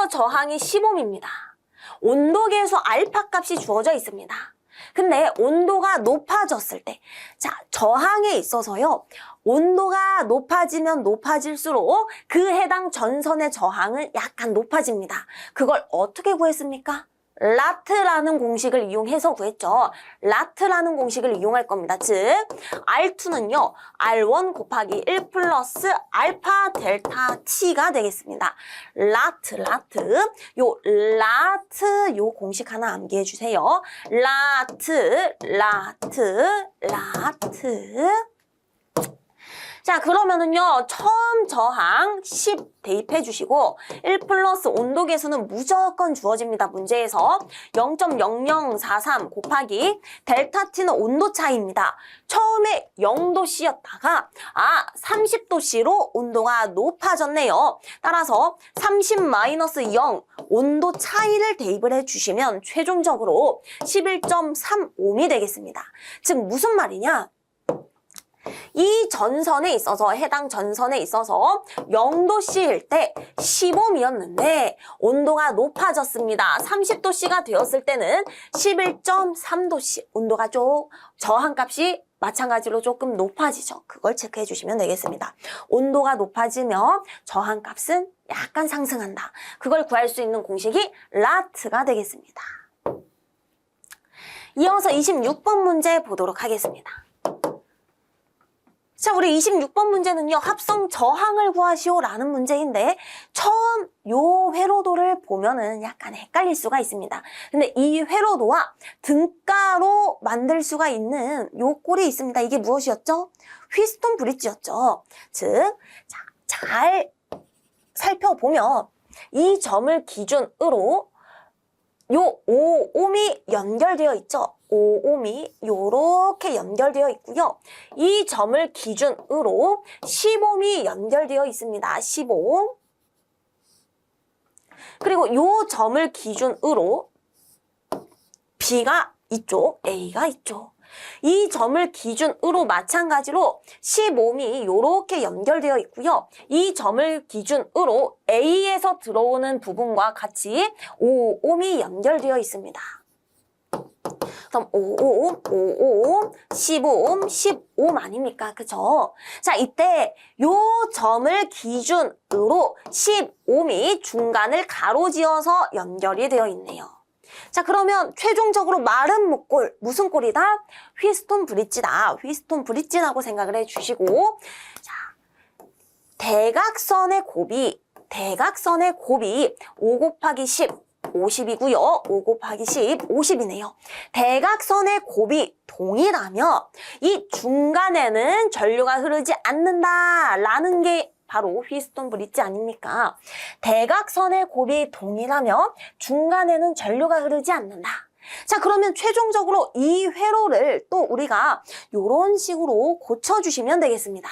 여기에서 저항이 10옴입니다. 온도계에서 알파 값이 주어져 있습니다. 근데 온도가 높아졌을 때, 자, 저항에 있어서요, 온도가 높아지면 높아질수록 그 해당 전선의 저항은 약간 높아집니다. 그걸 어떻게 구했습니까? 라트라는 공식을 이용해서 구했죠. 라트라는 공식을 이용할 겁니다. 즉, R2는요, R1 곱하기 1 플러스 알파 델타 T가 되겠습니다. 라트, 라트. 요 라트, 요 공식 하나 암기해 주세요. 라트, 라트, 라트. 자, 그러면은요, 처음 저항 10 대입해 주시고, 1 플러스 온도 계수는 무조건 주어집니다, 문제에서. 0.0043 곱하기 델타 T는 온도 차이입니다. 처음에 0도씨였다가, 아, 30도씨로 온도가 높아졌네요. 따라서 30 마이너스 0 온도 차이를 대입을 해 주시면 최종적으로 11.35이 되겠습니다. 즉, 무슨 말이냐? 이 전선에 있어서 해당 전선에 있어서 0도씨일 때 15옴이었는데 온도가 높아졌습니다. 30도씨가 되었을 때는 11.3도씨 온도가 좀 저항값이 마찬가지로 조금 높아지죠. 그걸 체크해 주시면 되겠습니다. 온도가 높아지면 저항값은 약간 상승한다. 그걸 구할 수 있는 공식이 라트가 되겠습니다. 이어서 26번 문제 보도록 하겠습니다. 자, 우리 26번 문제는요, 합성 저항을 구하시오라는 문제인데, 처음 요 회로도를 보면은 약간 헷갈릴 수가 있습니다. 근데 이 회로도와 등가로 만들 수가 있는 요 꼴이 있습니다. 이게 무엇이었죠? 휘스톤 브릿지였죠. 즉, 자, 잘 살펴보면 이 점을 기준으로 요 5옴이 연결되어 있죠. 5옴이 요렇게 연결되어 있고요. 이 점을 기준으로 10옴이 연결되어 있습니다. 15옴. 그리고 요 점을 기준으로 B가 이쪽, A가 이쪽. 이 점을 기준으로 마찬가지로 15옴이 이렇게 연결되어 있고요. 이 점을 기준으로 A에서 들어오는 부분과 같이 5옴이 연결되어 있습니다. 그럼 5옴, 5옴, 15옴, 15옴 아닙니까? 그죠? 자, 이때 요 점을 기준으로 15옴이 중간을 가로지어서 연결이 되어 있네요. 자, 그러면 최종적으로 마른 목골, 무슨 골이다? 휘스톤 브릿지다. 휘스톤 브릿지라고 생각을 해주시고, 자, 대각선의 곱이, 대각선의 곱이 5 곱하기 10, 50이고요. 5 곱하기 10, 50이네요. 대각선의 곱이 동일하며 이 중간에는 전류가 흐르지 않는다라는 게 바로 휘스톤 브릿지 아닙니까? 대각선의 곱이 동일하며 중간에는 전류가 흐르지 않는다. 자, 그러면 최종적으로 이 회로를 또 우리가 이런 식으로 고쳐주시면 되겠습니다.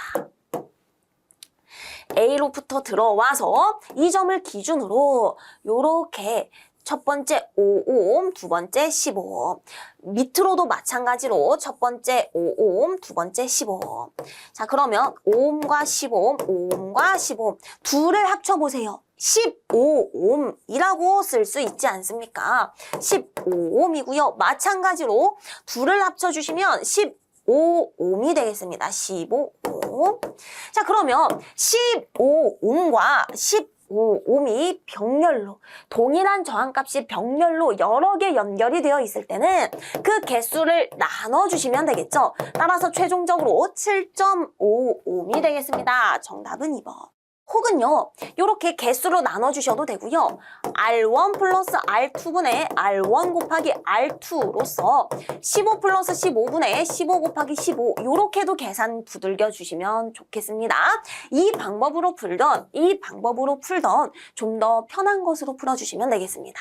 A로부터 들어와서 이 점을 기준으로 이렇게 첫 번째 5옴, 두 번째 15옴. 밑으로도 마찬가지로 첫 번째 5옴, 두 번째 15옴. 자, 그러면 5옴과 15옴, 5옴과 15옴. 둘을 합쳐보세요. 15옴이라고 쓸 수 있지 않습니까? 15옴이고요. 마찬가지로 둘을 합쳐주시면 15옴이 되겠습니다. 15옴. 자, 그러면 15옴과 10 5옴이 병렬로 동일한 저항값이 병렬로 여러 개 연결이 되어 있을 때는 그 개수를 나눠주시면 되겠죠. 따라서 최종적으로 7.5옴이 되겠습니다. 정답은 2번. 혹은요, 이렇게 개수로 나눠주셔도 되고요. R1 플러스 R2분의 R1 곱하기 R2로서 15 플러스 15분의 15 곱하기 15 이렇게도 계산 두들겨 주시면 좋겠습니다. 이 방법으로 풀던, 이 방법으로 풀던 좀 더 편한 것으로 풀어주시면 되겠습니다.